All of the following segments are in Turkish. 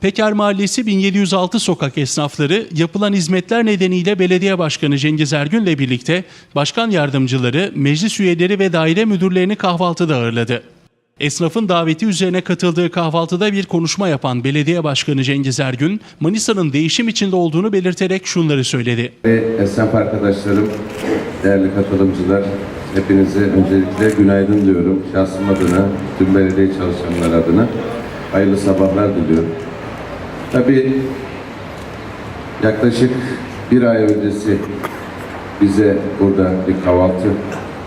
Peker Mahallesi 1706 sokak esnafları yapılan hizmetler nedeniyle belediye başkanı Cengiz Ergün'le birlikte başkan yardımcıları, meclis üyeleri ve daire müdürlerini kahvaltıda ağırladı. Esnafın daveti üzerine katıldığı kahvaltıda bir konuşma yapan belediye başkanı Cengiz Ergün, Manisa'nın değişim içinde olduğunu belirterek şunları söyledi. Esnaf arkadaşlarım, değerli katılımcılar, hepinize öncelikle günaydın diyorum. Şahsım adına, tüm belediye çalışanlar adına hayırlı sabahlar diliyorum. Tabii yaklaşık bir ay öncesi bize burada bir kahvaltı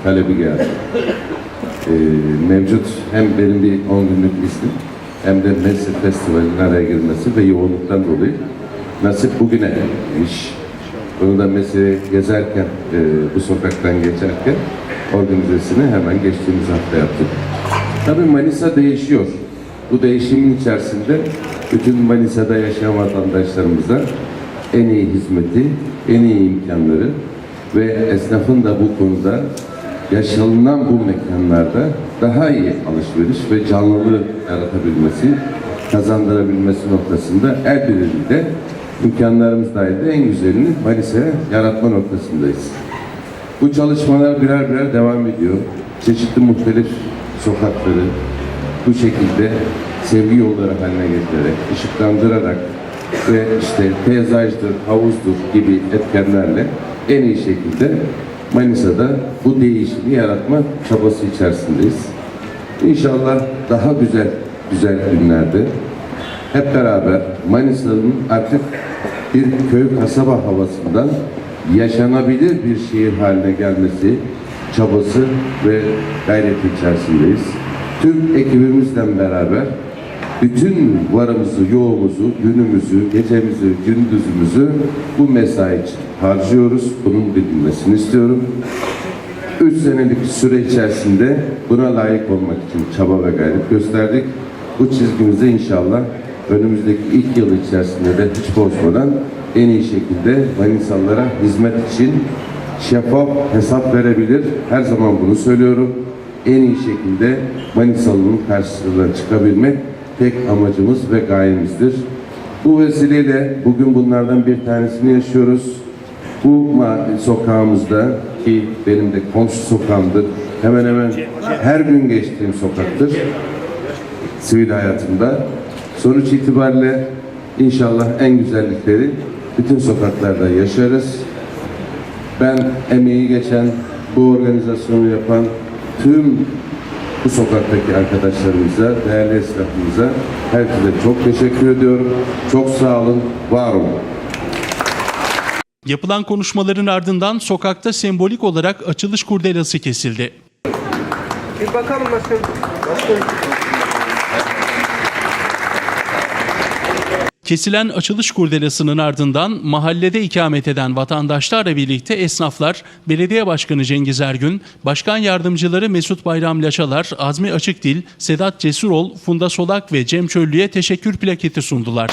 talebi geldi. Ee, mevcut hem benim bir 10 günlük iznim hem de Mescid Festivali'nin araya girmesi ve yoğunluktan dolayı nasip bugüne gelmiş. Bunu da mesele gezerken, e, bu sokaktan geçerken organizesini hemen geçtiğimiz hafta yaptık. Tabii Manisa değişiyor. Bu değişimin içerisinde bütün Manisa'da yaşayan vatandaşlarımıza en iyi hizmeti, en iyi imkanları ve esnafın da bu konuda yaşanılan bu mekanlarda daha iyi alışveriş ve canlılığı yaratabilmesi, kazandırabilmesi noktasında el birliğiyle imkanlarımız dahilinde en güzelini Manisa'ya yaratma noktasındayız. Bu çalışmalar birer birer devam ediyor. Çeşitli muhtelif sokakları bu şekilde sevgi yolları haline getirerek, ışıklandırarak ve işte peyzajdır, havuzdur gibi etkenlerle en iyi şekilde Manisa'da bu değişimi yaratma çabası içerisindeyiz. İnşallah daha güzel güzel günlerde hep beraber Manisa'nın artık bir köy kasaba havasından yaşanabilir bir şehir haline gelmesi çabası ve gayreti içerisindeyiz. Tüm ekibimizle beraber bütün varımızı, yoğumuzu, günümüzü, gecemizi, gündüzümüzü bu mesai için harcıyoruz. Bunun bilinmesini istiyorum. 3 senelik süre içerisinde buna layık olmak için çaba ve gayret gösterdik. Bu çizgimizi inşallah önümüzdeki ilk yıl içerisinde de hiç bozmadan en iyi şekilde Manisalılara hizmet için şeffaf hesap verebilir. Her zaman bunu söylüyorum. En iyi şekilde Manisalı'nın karşısına çıkabilmek tek amacımız ve gayemizdir. Bu vesileyle bugün bunlardan bir tanesini yaşıyoruz. Bu sokağımızda ki benim de komşu sokağımdır. Hemen hemen her gün geçtiğim sokaktır. Sivil hayatımda. Sonuç itibariyle inşallah en güzellikleri bütün sokaklarda yaşarız. Ben emeği geçen, bu organizasyonu yapan tüm bu sokaktaki arkadaşlarımıza, değerli esnafımıza herkese çok teşekkür ediyorum. Çok sağ olun, var olun. Yapılan konuşmaların ardından sokakta sembolik olarak açılış kurdelası kesildi. Bir bakalım nasıl? Nasıl? Kesilen açılış kurdelasının ardından mahallede ikamet eden vatandaşlarla birlikte esnaflar, belediye başkanı Cengiz Ergün, başkan yardımcıları Mesut Bayram Laşalar, Azmi Açıkdil, Sedat Cesurol, Funda Solak ve Cem Çöllü'ye teşekkür plaketi sundular.